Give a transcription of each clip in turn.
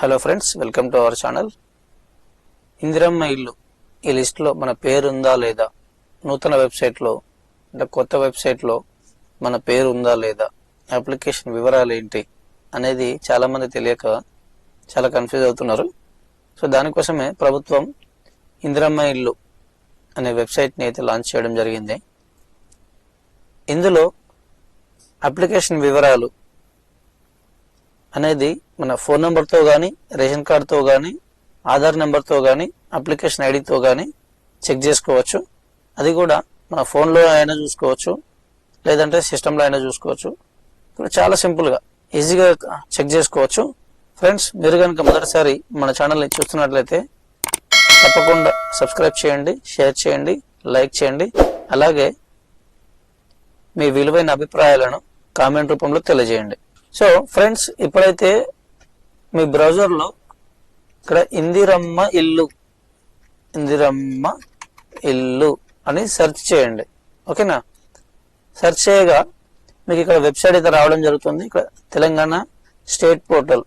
Hello friends welcome to our channel Indiramma ఇల్లు. ఈ లిస్ట్లో మన పేరు ఉందా లేదా? నూతన వెబ్సైట్లో అంటే కొత్త వెబ్సైట్లో మన పేరు ఉందా లేదా? అప్లికేషన్ వివరాలు ఏంటి? అనేది చాలామంది తెలియక చాలా కన్ఫ్యూజ్ అవుతున్నారు. సో దానికోసమే ప్రభుత్వం ఇందిరమ్మ ఇల్లు అనే వెబ్సైట్ని అయితే లాంచ్ చేయడం జరిగింది. ఇందులో అప్లికేషన్ వివరాలు అనేది మన ఫోన్ నెంబర్తో కానీ రేషన్ కార్డుతో కానీ ఆధార్ నెంబర్తో కానీ అప్లికేషన్ ఐడితో కానీ చెక్ చేసుకోవచ్చు. అది కూడా మన ఫోన్లో అయినా చూసుకోవచ్చు. లేదంటే సిస్టంలో అయినా చూసుకోవచ్చు. ఇప్పుడు చాలా సింపుల్గా ఈజీగా చెక్ చేసుకోవచ్చు. ఫ్రెండ్స్ మీరు కనుక మొదటిసారి మన ఛానల్ని చూస్తున్నట్లయితే తప్పకుండా సబ్స్క్రైబ్ చేయండి షేర్ చేయండి లైక్ చేయండి. అలాగే మీ విలువైన అభిప్రాయాలను కామెంట్ రూపంలో తెలియజేయండి. సో ఫ్రెండ్స్ ఇప్పుడైతే మీ బ్రౌజర్లో ఇక్కడ ఇందిరమ్మ ఇల్లు. ఇందిరమ్మ ఇల్లు అని సెర్చ్ చేయండి. ఓకేనా? సెర్చ్ చేయగా మీకు ఇక్కడ వెబ్సైట్ అయితే రావడం జరుగుతుంది. ఇక్కడ తెలంగాణ స్టేట్ పోర్టల్.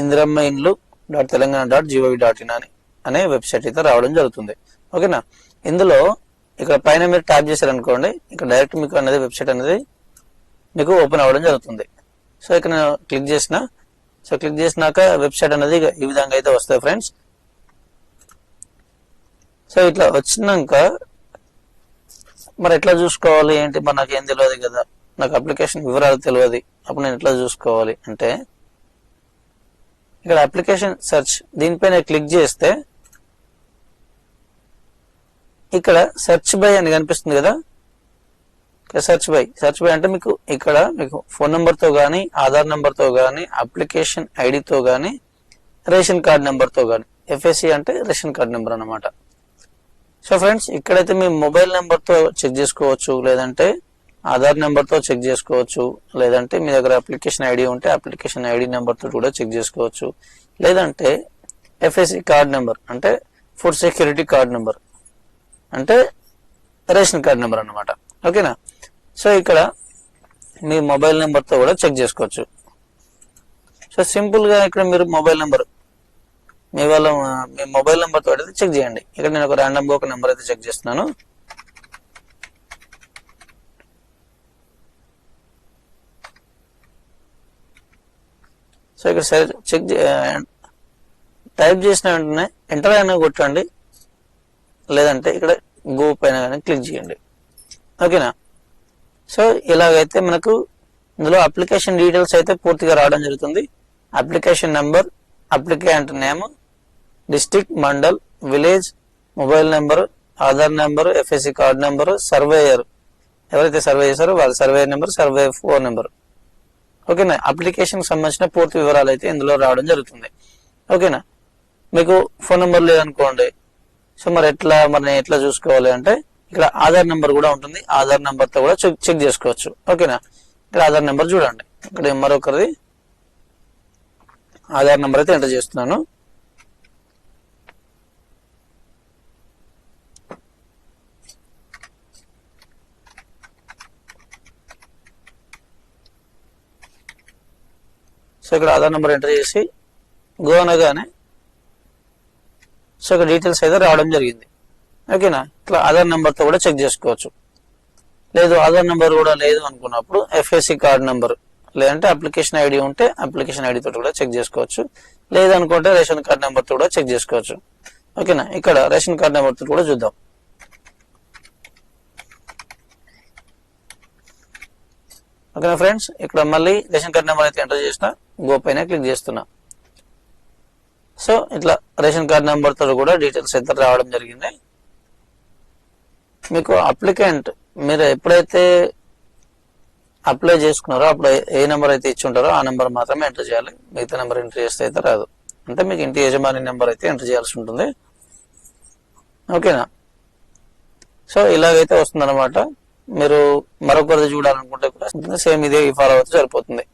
ఇందిరమ్మ ఇండ్లు dot Telangana dot G O V dot in అని అనే వెబ్సైట్ అయితే రావడం జరుగుతుంది. ఓకేనా? ఇందులో ఇక్కడ పైన మీరు ట్యాప్ చేశారనుకోండి ఇక్కడ డైరెక్ట్ మీకు అనేది వెబ్సైట్ అనేది మీకు ఓపెన్ అవ్వడం జరుగుతుంది. సో ఇక్కడ నేను క్లిక్ చేసిన సో క్లిక్ చేసినాక వెబ్సైట్ అనేది ఈ విధంగా అయితే వస్తాయి ఫ్రెండ్స్ సో ఇట్లా వచ్చినాక మరి ఎట్లా చూసుకోవాలి? ఏంటి? మరి నాకు ఏం తెలియదు కదా. నాకు అప్లికేషన్ వివరాలు తెలియదు. అప్పుడు నేను ఎట్లా చూసుకోవాలి? అంటే ఇక్కడ అప్లికేషన్ సెర్చ్ దీనిపైన క్లిక్ చేస్తే ఇక్కడ సెర్చ్ బై అని కనిపిస్తుంది కదా. సెర్చ్ బై సెర్చ్ బై అంటే మీకు ఇక్కడ మీకు ఫోన్ నెంబర్తో కానీ ఆధార్ నెంబర్తో కానీ అప్లికేషన్ ఐడితో కానీ రేషన్ కార్డ్ నెంబర్తో కానీ ఎఫ్ఎస్సి అంటే రేషన్ కార్డ్ నెంబర్ అన్నమాట. సో ఫ్రెండ్స్ ఇక్కడైతే మీ మొబైల్ నెంబర్తో చెక్ చేసుకోవచ్చు లేదంటే ఆధార్ నెంబర్తో చెక్ చేసుకోవచ్చు లేదంటే మీ దగ్గర అప్లికేషన్ ఐడి ఉంటే అప్లికేషన్ ఐడి నెంబర్తో కూడా చెక్ చేసుకోవచ్చు. లేదంటే ఎఫ్ఎస్సి కార్డ్ నెంబర్ అంటే ఫుడ్ సెక్యూరిటీ కార్డ్ నెంబర్ అంటే రేషన్ కార్డ్ నెంబర్ అన్నమాట. ఓకేనా? సో ఇక్కడ మీ మొబైల్ నెంబర్తో కూడా చెక్ చేసుకోవచ్చు. సో సింపుల్గా ఇక్కడ మీరు మొబైల్ నెంబర్ మీ వాళ్ళ మీ మొబైల్ నెంబర్ అయితే చెక్ చేయండి. ఇక్కడ నేను ఒక ర్యాండమ్గా ఒక నెంబర్ అయితే చెక్ చేస్తున్నాను. సో ఇక్కడ సరే చెక్ టైప్ చేసిన వెంటనే ఎంటర్ అయినా కొట్టండి. లేదంటే ఇక్కడ గో పైన కానీ క్లిక్ చేయండి. ఓకేనా? సో ఇలాగైతే మనకు ఇందులో అప్లికేషన్ డీటెయిల్స్ అయితే పూర్తిగా రావడం జరుగుతుంది. Application number applicant name district mandal village mobile number Aadhaar number FSC card number surveyor. ఎవరైతే సర్వే చేశారో వాళ్ళ survey number survey phone number. ఓకేనా? అప్లికేషన్ సంబంధించిన పూర్తి వివరాలు అయితే ఇందులో రావడం జరుగుతుంది. ఓకేనా? మీకు ఫోన్ నెంబర్ లేదనుకోండి. సో మరి ఎట్లా మరి ఎట్లా చూసుకోవాలి అంటే ఇక్కడ ఆధార్ నెంబర్ కూడా ఉంటుంది. ఆధార్ నెంబర్తో కూడా చెక్ చెక్ చేసుకోవచ్చు. ఓకేనా? ఇక్కడ ఆధార్ నెంబర్ చూడండి. ఇక్కడ మరొకరిది. ఆధార్ నెంబర్ అయితే ఎంటర్ చేస్తున్నాను. సో ఇక్కడ ఆధార్ నెంబర్ ఎంటర్ చేసి గో అనగానే సో ఇక్కడ డీటెయిల్స్ అయితే రావడం జరిగింది. ఓకేనా? ఇట్లా ఆధార్ నెంబర్తో కూడా చెక్ చేసుకోవచ్చు. లేదు ఆధార్ నెంబర్ కూడా లేదు అనుకున్నప్పుడు ఎఫ్ఎస్సి కార్డ్ నెంబర్ లేదంటే అప్లికేషన్ ఐడి ఉంటే అప్లికేషన్ ఐడి తోటి కూడా చెక్ చేసుకోవచ్చు. లేదనుకుంటే రేషన్ కార్డ్ నెంబర్తో కూడా చెక్ చేసుకోవచ్చు. ఓకేనా? ఇక్కడ రేషన్ కార్డ్ నెంబర్ కూడా చూద్దాం. ఓకేనా ఫ్రెండ్స్ ఇక్కడ మళ్ళీ రేషన్ కార్డ్ నెంబర్ అయితే ఎంటర్ చేసిన గో పైన క్లిక్ చేస్తున్నా. సో ఇట్లా రేషన్ కార్డ్ నెంబర్తో కూడా డీటెయిల్స్ అయితే రావడం జరిగింది. మీకు అప్లికెంట్ మీరు ఎప్పుడైతే అప్లై చేసుకున్నారో అప్పుడు ఏ నెంబర్ అయితే ఇచ్చి ఉంటారో ఆ నెంబర్ మాత్రమే ఎంటర్ చేయాలి. మిగతా నెంబర్ ఎంటర్ చేస్తే అయితే రాదు. అంటే మీకు ఇంటి యజమాని నెంబర్ అయితే ఎంటర్ చేయాల్సి ఉంటుంది. ఓకేనా? సో ఇలాగైతే వస్తుందన్నమాట. మీరు మరొకరిది చూడాలనుకుంటే కూడా సేమ్ ఇదే ఫాలో అవుతే సరిపోతుంది.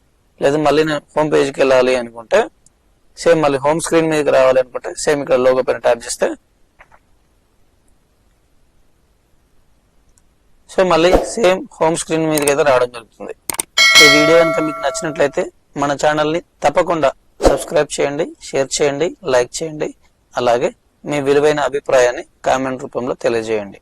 లేదు మళ్ళీ నేను హోమ్ పేజ్కి వెళ్ళాలి అనుకుంటే సేమ్ మళ్ళీ హోమ్ స్క్రీన్ మీదకి రావాలి అనుకుంటే సేమ్ ఇక్కడ లోగో పైన ట్యాప్ చేస్తే సో మళ్ళీ సేమ్ హోమ్ స్క్రీన్ మీదకి అయితే రావడం జరుగుతుంది. ఈ వీడియో కనుక మీకు నచ్చినట్లయితే మన ఛానల్ని తప్పకుండా సబ్స్క్రైబ్ చేయండి షేర్ చేయండి లైక్ చేయండి అలాగే మీ విలువైన అభిప్రాయాన్ని కామెంట్ రూపంలో తెలియజేయండి.